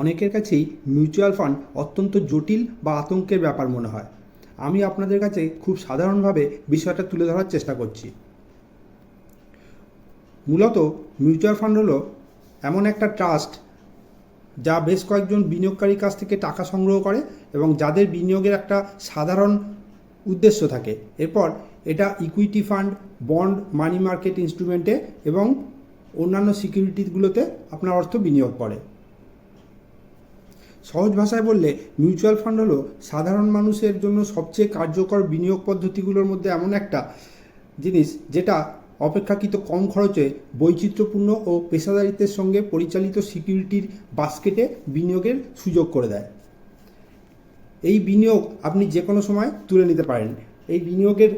অনেকের কাছেই mutual fund অত্যন্ত জটিল বা আতঙ্কের ব্যাপার মনে হয়। আমি আপনাদের কাছে খুব সাধারণভাবে বিষয়টা তুলে ধরার চেষ্টা করছি। মূলত মিউচুয়াল ফান্ড হলো এমন একটা ট্রাস্ট যা বেশ কয়েকজন বিনিয়োগকারীর কাছ থেকে টাকা সংগ্রহ করে এবং যাদের বিনিয়োগের একটা সাধারণ উদ্দেশ্য থাকে। এরপর এটা equity fund bond money market ইনস্ট্রুমেন্টে এবং অন্যান্য সিকিউরিটিগুলোতে আপনার অর্থ বিনিয়োগ করে। সহজ ভাষায় বললে মিউচুয়াল ফান্ড হলো সাধারণ মানুষের জন্য সবচেয়ে কার্যকর বিনিয়োগ পদ্ধতিগুলোর মধ্যে এমন একটা জিনিস যেটা অপেক্ষাকৃত কম খরচে, বৈচিত্র্যপূর্ণ ও পেশাদারিত্বের সঙ্গে পরিচালিত সিকিউরিটির বাস্কেটে বিনিয়োগের সুযোগ করে দেয়। এই বিনিয়োগ আপনি যে কোনো সময় তুলে নিতে পারেন। এই বিনিয়োগের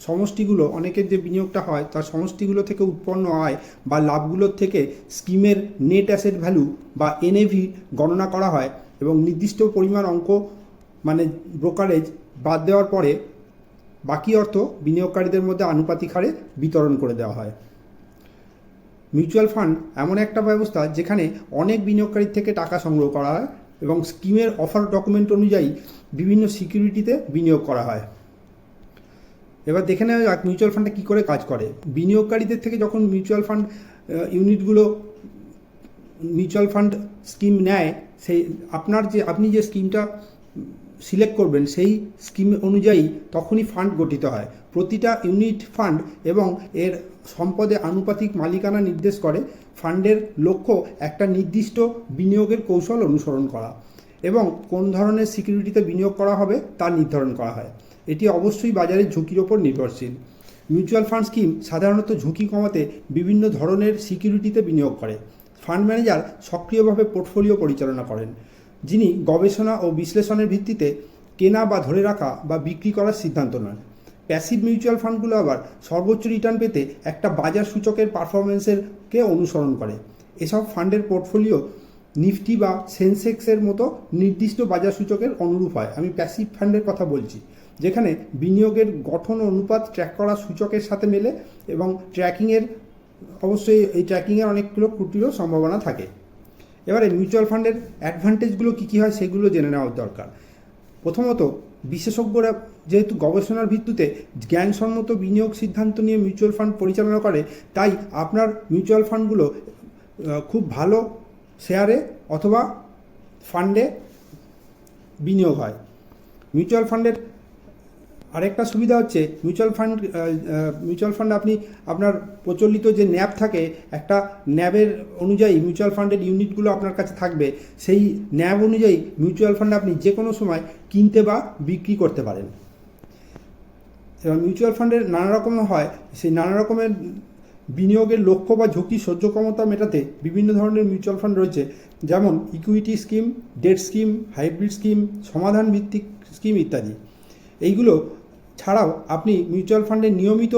সমষ্টিগুলো, অনেকের যে বিনিয়োগটা হয়, তার সমষ্টিগুলো থেকে উৎপন্ন আয় বা লাভগুলোর থেকে স্কিমের নেট অ্যাসেট ভ্যালু বা এনএভি গণনা করা হয় এবং নির্দিষ্ট পরিমাণ অঙ্ক মানে ব্রোকারেজ বাদ দেওয়ার পরে বাকি অর্থ বিনিয়োগকারীদের মধ্যে আনুপাতিক হারে বিতরণ করে দেওয়া হয়। মিউচুয়াল ফান্ড এমন একটা ব্যবস্থা যেখানে অনেক বিনিয়োগকারীর থেকে টাকা সংগ্রহ করা হয় এবং স্কিমের অফার ডকুমেন্ট অনুযায়ী বিভিন্ন সিকিউরিটিতে বিনিয়োগ করা হয়। এবার দেখে নেওয়া যাক মিউচুয়াল ফান্ডে কী করে কাজ করে। বিনিয়োগকারীদের থেকে যখন মিউচুয়াল ফান্ড ইউনিটগুলো মিউচুয়াল ফান্ড স্কিম নেয়, সেই আপনার যে, আপনি যে স্কিমটা সিলেক্ট করবেন, সেই স্কিম অনুযায়ী তখনই ফান্ড গঠিত হয়। প্রতিটা ইউনিট ফান্ড এবং এর সম্পদে আনুপাতিক মালিকানা নির্দেশ করে। ফান্ডের লক্ষ্য একটা নির্দিষ্ট বিনিয়োগের কৌশল অনুসরণ করা এবং কোন ধরনের সিকিউরিটিতে বিনিয়োগ করা হবে তা নির্ধারণ করা হয়। এটি অবশ্যই বাজারের ঝুঁকির ওপর নির্ভরশীল। মিউচুয়াল ফান্ড স্কিম সাধারণত ঝুঁকি কমাতে বিভিন্ন ধরনের সিকিউরিটিতে বিনিয়োগ করে। ফান্ড ম্যানেজার সক্রিয়ভাবে পোর্টফোলিও পরিচালনা করেন, যিনি গবেষণা ও বিশ্লেষণের ভিত্তিতে কেনা বা ধরে রাখা বা বিক্রি করার সিদ্ধান্ত নেন। প্যাসিভ মিউচুয়াল ফান্ডগুলো আবার সর্বোচ্চ রিটার্ন পেতে একটা বাজার সূচকের পারফরমেন্সেরকে অনুসরণ করে। এসব ফান্ডের পোর্টফোলিও নিফটি বা সেন্সেক্সের মতো নির্দিষ্ট বাজার সূচকের অনুরূপ হয়। আমি প্যাসিভ ফান্ডের কথা বলছি। যেখানে বিনিয়োগের গঠন অনুপাত ট্র্যাক করা সূচকের সাথে মেলে এবং ট্র্যাকিংয়ের অবশ্যই এই ট্র্যাকিংয়ের অনেকগুলো ত্রুটিরও সম্ভাবনা থাকে। এবারে মিউচুয়াল ফান্ডের অ্যাডভান্টেজগুলো কী কী হয় সেগুলো জেনে নেওয়ার দরকার। প্রথমত, বিশেষজ্ঞরা যেহেতু গবেষণার ভিত্তিতে জ্ঞানসম্মত বিনিয়োগ সিদ্ধান্ত নিয়ে মিউচুয়াল ফান্ড পরিচালনা করে, তাই আপনার মিউচুয়াল ফান্ডগুলো খুব ভালো শেয়ারে অথবা ফান্ডে বিনিয়োগ হয়। মিউচুয়াল ফান্ডের আরেকটা সুবিধা হচ্ছে মিউচুয়াল ফান্ড মিউচুয়াল ফান্ড আপনি আপনার প্রচলিত যে ন্যাব থাকে, একটা ন্যাবের অনুযায়ী মিউচুয়াল ফান্ডের ইউনিটগুলো আপনার কাছে থাকবে। সেই ন্যাব অনুযায়ী মিউচুয়াল ফান্ড আপনি যে কোনো সময় কিনতে বা বিক্রি করতে পারেন। এবার মিউচুয়াল ফান্ডের নানা রকম হয়, সেই নানা রকমের বিনিয়োগের লক্ষ্য বা ঝুঁকি সহ্য ক্ষমতা মেটাতে বিভিন্ন ধরনের মিউচুয়াল ফান্ড রয়েছে। যেমন equity scheme debt scheme hybrid scheme সমাধান ভিত্তিক স্কিম ইত্যাদি। এইগুলো ছাড়াও আপনি মিউচুয়াল ফান্ডের নিয়মিত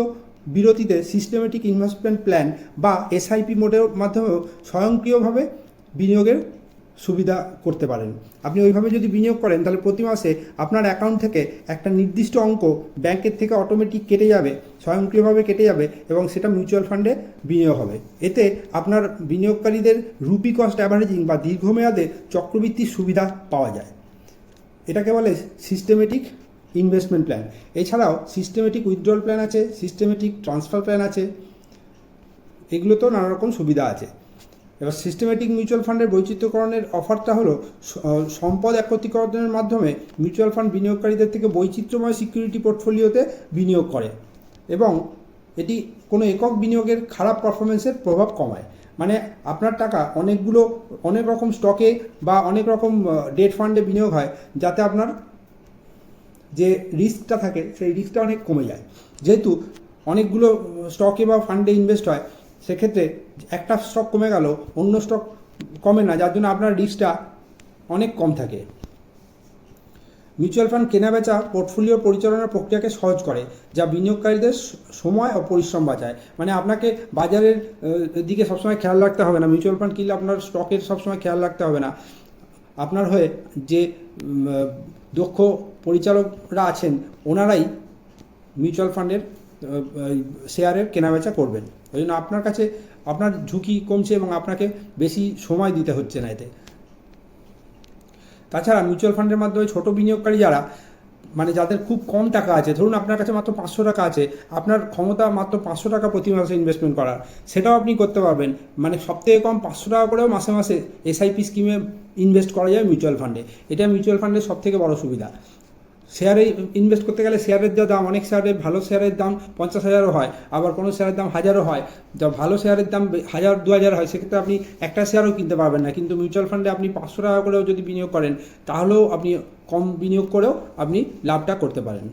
বিরতিতে সিস্টেমেটিক ইনভেস্টমেন্ট প্ল্যান বা এসআইপি মোডের মাধ্যমেও স্বয়ংক্রিয়ভাবে বিনিয়োগের সুবিধা করতে পারেন। আপনি ওইভাবে যদি বিনিয়োগ করেন, তাহলে প্রতি মাসে আপনার অ্যাকাউন্ট থেকে একটা নির্দিষ্ট অঙ্ক ব্যাংকের থেকে অটোমেটিক কেটে যাবে, স্বয়ংক্রিয়ভাবে কেটে যাবে এবং সেটা মিউচুয়াল ফান্ডে বিনিয়োগ হবে। এতে আপনার বিনিয়োগকারীদের রুপি কস্ট অ্যাভারেজিং বা দীর্ঘমেয়াদে চক্রবৃত্তির সুবিধা পাওয়া যায়। এটাকে বলে সিস্টেমেটিক ইনভেস্টমেন্ট প্ল্যান এছাড়াও সিস্টেমেটিক উইথড্রল প্ল্যান আছে সিস্টেমেটিক ট্রান্সফার প্ল্যান আছে, এগুলোতেও নানা রকম সুবিধা আছে। এবার সিস্টেমেটিক মিউচুয়াল ফান্ডের বৈচিত্র্যকরণের অফারটা হলো সম্পদ একত্রীকরণের মাধ্যমে মিউচুয়াল ফান্ড বিনিয়োগকারীদের থেকে বৈচিত্র্যময় সিকিউরিটি পোর্টফোলিওতে বিনিয়োগ করে এবং এটি কোনো একক বিনিয়োগের খারাপ পারফরমেন্সের প্রভাব কমায়। মানে আপনার টাকা অনেকগুলো, অনেক রকম স্টকে বা অনেক রকম ডেট ফান্ডে বিনিয়োগ হয়, যাতে আপনার যে রিস্কটা থাকে, সেই রিস্কটা অনেক কমে যায়। যেহেতু অনেকগুলো স্টকে বা ফান্ডে ইনভেস্ট হয়, সেক্ষেত্রে একটা স্টক কমে গেল অন্য স্টক কমে না, যার জন্য আপনার রিস্কটা অনেক কম থাকে। মিউচুয়াল ফান্ড কেনাবেচা পোর্টফোলিও পরিচালনার প্রক্রিয়াকে সহজ করে, যা বিনিয়োগকারীদের সময় ও পরিশ্রম বাঁচায়। মানে আপনাকে বাজারের দিকে সবসময় খেয়াল রাখতে হবে না। মিউচুয়াল ফান্ড কিনলে আপনার স্টকের সবসময় খেয়াল রাখতে হবে না। আপনার হয়ে যে দক্ষ পরিচালকরা আছেন, ওনারাই মিউচুয়াল ফান্ডের শেয়ারের কেনাবেচা করবেন। ওই জন্য আপনার কাছে, আপনার ঝুঁকি কমছে এবং আপনাকে বেশি সময় দিতে হচ্ছে না এতে। তাছাড়া মিউচুয়াল ফান্ডের মাধ্যমে ছোট বিনিয়োগকারী যারা মানে যাদের খুব কম টাকা আছে, ধরুন আপনার কাছে মাত্র পাঁচশো টাকা আছে, আপনার ক্ষমতা মাত্র পাঁচশো টাকা প্রতি মাসে ইনভেস্টমেন্ট করার, সেটাও আপনি করতে পারবেন। মানে সবথেকে কম পাঁচশো টাকা করেও মাসে মাসে এসআইপি স্কিমে ইনভেস্ট করা যায় মিউচুয়াল ফান্ডে এটা মিউচুয়াল ফান্ডের সবথেকে বড় সুবিধা। শেয়ারে ইনভেস্ট করতে গেলে শেয়ারের যা দাম, অনেক শেয়ারের ভালো শেয়ারের দাম পঞ্চাশ হাজারও হয়, আবার কোনো শেয়ারের দাম হাজারও হয়। যা ভালো শেয়ারের দাম হাজার, দু হাজার হয়, সেক্ষেত্রে আপনি একটা শেয়ারও কিনতে পারবেন না। কিন্তু মিউচুয়াল ফান্ডে আপনি পাঁচশো টাকা করেও যদি বিনিয়োগ করেন, তাহলেও আপনি কম বিনিয়োগ করেও আপনি লাভটা করতে পারেন।